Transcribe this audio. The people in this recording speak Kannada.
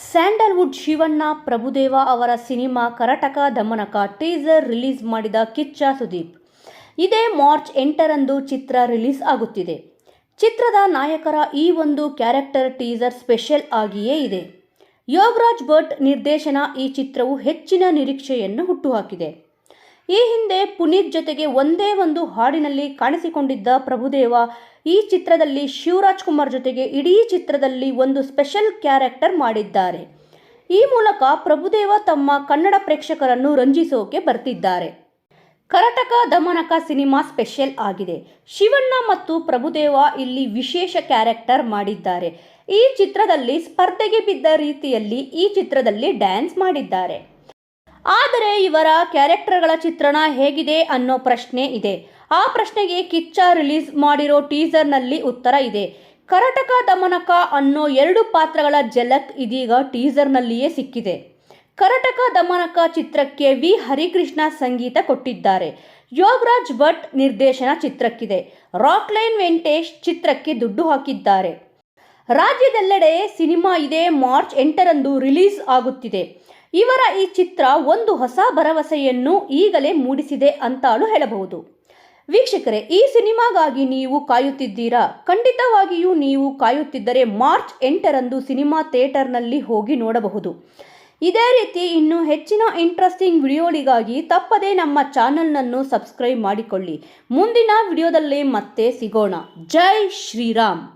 ಸ್ಯಾಂಡಲ್ವುಡ್ ಶಿವಣ್ಣ ಪ್ರಭುದೇವ ಅವರ cinema Karataka Damanaka teaser release ಮಾಡಿದ ಕಿಚ್ಚ ಸುದೀಪ್. ಇದೇ ಮಾರ್ಚ್ ಎಂಟರಂದು ಚಿತ್ರ ರಿಲೀಸ್ ಆಗುತ್ತಿದೆ. ಚಿತ್ರದ ನಾಯಕರ ಈ ಒಂದು ಕ್ಯಾರೆಕ್ಟರ್ ಟೀಸರ್ ಸ್ಪೆಷಲ್ ಆಗಿಯೇ ಇದೆ. ಯೋಗರಾಜ್ ಭಟ್ ನಿರ್ದೇಶನ ಈ ಚಿತ್ರವು ಹೆಚ್ಚಿನ ನಿರೀಕ್ಷೆಯನ್ನು ಹುಟ್ಟುಹಾಕಿದೆ. ಈ ಹಿಂದೆ ಪುನೀತ್ ಜೊತೆಗೆ ಒಂದೇ ಒಂದು ಹಾಡಿನಲ್ಲಿ ಕಾಣಿಸಿಕೊಂಡಿದ್ದ ಪ್ರಭುದೇವ, ಈ ಚಿತ್ರದಲ್ಲಿ ಶಿವರಾಜ್ ಕುಮಾರ್ ಜೊತೆಗೆ ಇಡೀ ಚಿತ್ರದಲ್ಲಿ ಒಂದು ಸ್ಪೆಷಲ್ ಕ್ಯಾರೆಕ್ಟರ್ ಮಾಡಿದ್ದಾರೆ. ಈ ಮೂಲಕ ಪ್ರಭುದೇವ ತಮ್ಮ ಕನ್ನಡ ಪ್ರೇಕ್ಷಕರನ್ನು ರಂಜಿಸೋಕೆ ಬರ್ತಿದ್ದಾರೆ. ಕರಟಕ ದಮನಕ ಸಿನಿಮಾ ಸ್ಪೆಷಲ್ ಆಗಿದೆ. ಶಿವಣ್ಣ ಮತ್ತು ಪ್ರಭುದೇವ ಇಲ್ಲಿ ವಿಶೇಷ ಕ್ಯಾರೆಕ್ಟರ್ ಮಾಡಿದ್ದಾರೆ. ಈ ಚಿತ್ರದಲ್ಲಿ ಸ್ಪರ್ಧೆಗೆ ಬಿದ್ದ ರೀತಿಯಲ್ಲಿ ಈ ಚಿತ್ರದಲ್ಲಿ ಡ್ಯಾನ್ಸ್ ಮಾಡಿದ್ದಾರೆ. ಆದರೆ ಇವರ ಕ್ಯಾರೆಕ್ಟರ್ಗಳ ಚಿತ್ರಣ ಹೇಗಿದೆ ಅನ್ನೋ ಪ್ರಶ್ನೆ ಇದೆ. ಆ ಪ್ರಶ್ನೆಗೆ ಕಿಚ್ಚ ರಿಲೀಸ್ ಮಾಡಿರೋ ಟೀಸರ್ನಲ್ಲಿ ಉತ್ತರ ಇದೆ. ಕರಟಕ ದಮನಕ ಅನ್ನೋ ಎರಡು ಪಾತ್ರಗಳ ಜಲಕ್ ಇದೀಗ ಟೀಸರ್ನಲ್ಲಿಯೇ ಸಿಕ್ಕಿದೆ. ಕರಟಕ ದಮನಕ ಚಿತ್ರಕ್ಕೆ ವಿ. ಹರಿಕೃಷ್ಣ ಸಂಗೀತ ಕೊಟ್ಟಿದ್ದಾರೆ. ಯೋಗರಾಜ್ ಭಟ್ ನಿರ್ದೇಶನ ಚಿತ್ರಕ್ಕಿದೆ. ರಾಕ್ಲೈನ್ ವೆಂಕಟೇಶ್ ಚಿತ್ರಕ್ಕೆ ದುಡ್ಡು ಹಾಕಿದ್ದಾರೆ. ರಾಜ್ಯದೆಲ್ಲೆಡೆ ಸಿನಿಮಾ ಇದೆ, ಮಾರ್ಚ್ ಎಂಟರಂದು ರಿಲೀಸ್ ಆಗುತ್ತಿದೆ. ಇವರ ಈ ಚಿತ್ರ ಒಂದು ಹೊಸ ಭರವಸೆಯನ್ನು ಈಗಲೇ ಮೂಡಿಸಿದೆ ಅಂತಾಳು ಹೇಳಬಹುದು. ವೀಕ್ಷಕರೇ, ಈ ಸಿನಿಮಾಗಾಗಿ ನೀವು ಕಾಯುತ್ತಿದ್ದೀರಾ? ಖಂಡಿತವಾಗಿಯೂ ನೀವು ಕಾಯುತ್ತಿದ್ದರೆ ಮಾರ್ಚ್ ಎಂಟರಂದು ಸಿನಿಮಾ ಥಿಯೇಟರ್ನಲ್ಲಿ ಹೋಗಿ ನೋಡಬಹುದು. ಇದೇ ರೀತಿ ಇನ್ನು ಹೆಚ್ಚಿನ ಇಂಟ್ರೆಸ್ಟಿಂಗ್ ವಿಡಿಯೋಗಳಿಗಾಗಿ ತಪ್ಪದೇ ನಮ್ಮ ಚಾನಲ್ನನ್ನು ಸಬ್ಸ್ಕ್ರೈಬ್ ಮಾಡಿಕೊಳ್ಳಿ. ಮುಂದಿನ ವಿಡಿಯೋದಲ್ಲಿ ಮತ್ತೆ ಸಿಗೋಣ. ಜೈ ಶ್ರೀರಾಮ್!